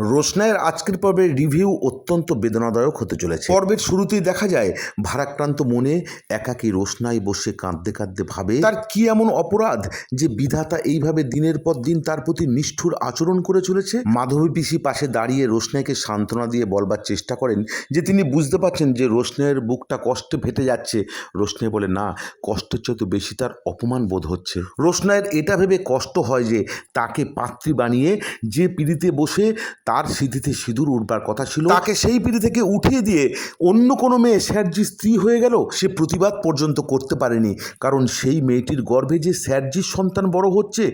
রোশনায়ের আজকের পর্বের রিভিউ অত্যন্ত বেদনাদায়ক হতে চলেছে। পর্বের শুরুতেই দেখা যায়, ভারাক্রান্ত মনে একাকী রোশনাই বসে কাঁদতে কাঁদতে ভাবে, তার কি এমন অপরাধ যে বিধাতা এইভাবে দিনের পর দিন তার প্রতি নিষ্ঠুর আচরণ করে চলেছে? মাধবী পিসি পাশে দাঁড়িয়ে রোশনাইকে সান্ত্বনা দিয়ে বলবার চেষ্টা করেন যে তিনি বুঝতে পারছেন যে রোশনাইয়ের বুকটা কষ্টে ফেটে যাচ্ছে। রোশনাই বলে, না, কষ্টের চেয়ে তো বেশি তার অপমান বোধ হচ্ছে। রোশনাইয়ের এটা ভেবে কষ্ট হয় যে তাকে পাত্রী বানিয়ে যে পিড়িতে বসে তার স্মৃতিতে সিঁদুর উঠবার কথা ছিল। তাকে সেই পিঁড়ি থেকে উঠিয়ে দিয়ে অন্য কোনো মেয়ে স্যারজি স্ত্রী হয়ে গেল সে প্রতিবাদ পর্যন্ত করতে পারেনি। কারণ সেই মেয়েটির গর্ভে যে স্যারজির সন্তান বড় হচ্ছে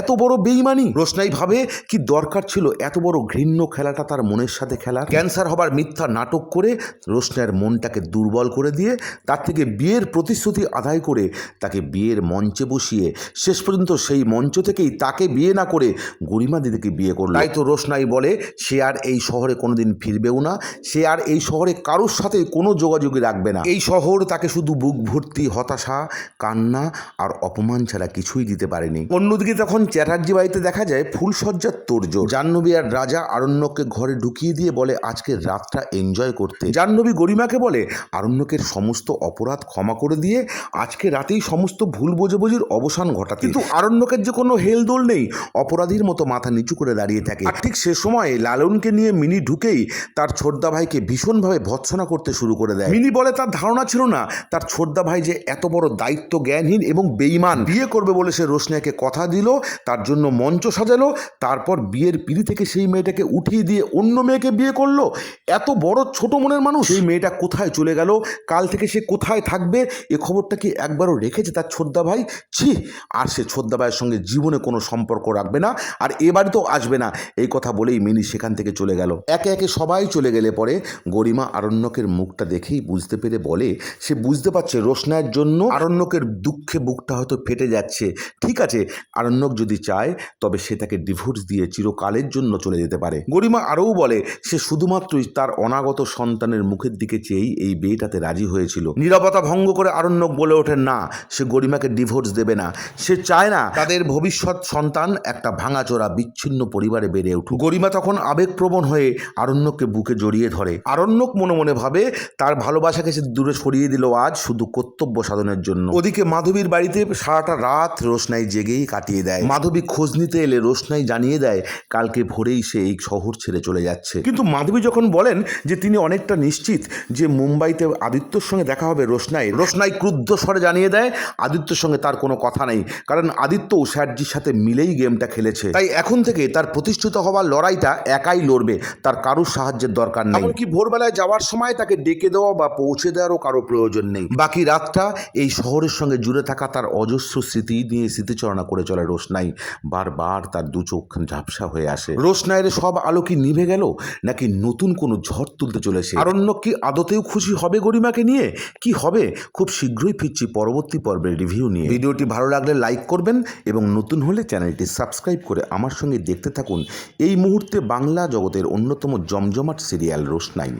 এত বড় বেইমানি। রোশনাই ভাবে কি দরকার ছিল এত বড় ঘৃণ্য খেলাটা তার মনের সাথে খেলা ক্যান্সার হবার মিথ্যা নাটক করে রোশনাইয়ের মনটাকে দুর্বল করে দিয়ে তার থেকে বিয়ের প্রতিশ্রুতি আদায় করে তাকে বিয়ের মঞ্চে বসিয়ে শেষ পর্যন্ত সেই মঞ্চ থেকেই তাকে বিয়ে না করে গরিমা দিদিকে বিয়ে করল। তাই তো রোশনাই বলে সে আর এই শহরে কোনোদিন ফিরবেও না, সে আর এই শহরে কারোর সাথে কোনো যোগাযোগই রাখবে না। এই শহর তাকে শুধু বুক ভর্তি হতাশা, কান্না আর অপমান ছাড়া কিছুই দিতে পারেনি। অন্যদিকে তখন চ্যাটার্জি বাড়িতে দেখা যায় ফুলসজ্জার তোর্য জাহ্নবী আর রাজা আরণ্যককে ঘরে ঢুকিয়ে দিয়ে বলে আজকের রাতটা এনজয় করতে। জাহ্নবী গরিমাকে বলে, আরণ্যকের সমস্ত অপরাধ ক্ষমা করে দিয়ে আজকে রাতেই সমস্ত ভুল বোঝাবুঝির অবসান ঘটাতে। কিন্তু আরণ্যকের যে কোনো হেলদোল নেই, অপরাধীর মতো মাথা নিচু করে দাঁড়িয়ে থাকে। ঠিক সে সময় লালনকে নিয়ে মিনি ঢুকেই তার ছোটদা ভাইকে ভীষণভাবে ভৎসনা করতে শুরু করে দেয়। মিনি বলে, তার ধারণা ছিল না, তার ছোটদা ভাই যে এত বড় দায়িত্ব জ্ঞানহীন এবং বেইমান বিয়ে করবে বলে সে রোশনাইকে কথা দিল, তার জন্য মঞ্চ সাজালো, তারপর বিয়ের পিড়ি থেকে সেই মেয়েটাকে উঠিয়ে দিয়ে অন্য মেয়েকে বিয়ে করল। এত বড় ছোট মনের মানুষ। সেই মেয়েটা কোথায় চলে গেল? কাল থেকে সে কোথায় থাকবে? এ খবরটা কি একবারও রেখেছে তার ছোটদা ভাই ছি, আর সে ছোটদা ভাইয়ের সঙ্গে জীবনে কোনো সম্পর্ক রাখবে না, আর এ বাড়িতেও আসবে না। এই কথা বলেই মিনি সেখান থেকে চলে গেল। একে একে সবাই চলে গেলে পরে গরিমা আরণ্যকের মুখটা দেখেই বুঝতে পেরে বলে, সে বুঝতে পারছে রোশনায়ের জন্য আরণ্যকের দুঃখে বুকটা হয়তো ফেটে যাচ্ছে। ঠিক আছে, আরণ্যক যদি চায়, তবে সে তাকে ডিভোর্স দিয়ে চিরকালের জন্য চলে যেতে পারে। গরিমা আরও বলে, সে শুধুমাত্রই তার অনাগত সন্তানের মুখের দিকে চেয়েই এই বিয়েটাতে রাজি হয়েছিল। নিরাপত্তা ভঙ্গ করে আরণ্যক বলে ওঠে না, সে গরিমাকে ডিভোর্স দেবে না। সে চায় না তাদের ভবিষ্যৎ সন্তান একটা ভাঙাচোরা বিচ্ছিন্ন পরিবারে বেড়ে উঠুক। গরিমা তখন আবেগপ্রবণ হয়ে আরণ্যককে বুকে জড়িয়ে ধরে। আরণ্যক মনে মনে ভাবে, তার ভালোবাসাকে সে দূরে সরিয়ে দিল আজ শুধু কর্তব্য সাধনের জন্য। ওদিকে মাধবীর বাড়িতে সারাটা রাত রোশনাই জেগেই কাটিয়ে দেয়। মাধবী খোঁজ নিতে এলে রোশনাই জানিয়ে দেয়, কালকে ভোরেই সে এই শহর ছেড়ে চলে যাচ্ছে। কিন্তু মাধবী যখন বলেন যে তিনি অনেকটা নিশ্চিত যে মুম্বাইতে আদিত্যর সঙ্গে দেখা হবে রোশনাই রোশনাই ক্রুদ্ধ স্বরে জানিয়ে দেয়, আদিত্যর সঙ্গে তার কোনো কথা নেই। কারণ আদিত্যও স্যারজির সাথে মিলেই গেমটা খেলেছে। তাই এখন থেকে তার প্রতিষ্ঠিত হওয়ার লড়াইটা একাই লড়বে, তার কারোর সাহায্যের দরকার নেই। এমনকি ভোরবেলায় যাওয়ার সময় তাকে ডেকে দেওয়া বা পৌঁছে দেওয়ারও কারও প্রয়োজন নেই। বাকি রাতটা এই শহরের সঙ্গে জুড়ে থাকা তার অজস্র স্মৃতি নিয়ে স্মৃতিচারণা করে চলে রোশনাই। বারবার তার দু চোখ ঝাপসা হয়ে আসে। রোশনাইয়ের সব আলো কি নিভে গেল, নাকি নতুন কোনো ঝড় তুলতে চলেছে আরণ্য কি আদতেও খুশি হবে গরিমাকে নিয়ে? কি হবে? খুব শীঘ্রই ফিরছি পরবর্তী পর্বের রিভিউ নিয়ে। ভিডিওটি ভালো লাগলে লাইক করবেন এবং নতুন হলে চ্যানেলটি সাবস্ক্রাইব করে আমার সঙ্গে দেখতে থাকুন। এই মুহূর্তে বাংলা জগতের অন্যতম জমজমাট সিরিয়াল রোশনাই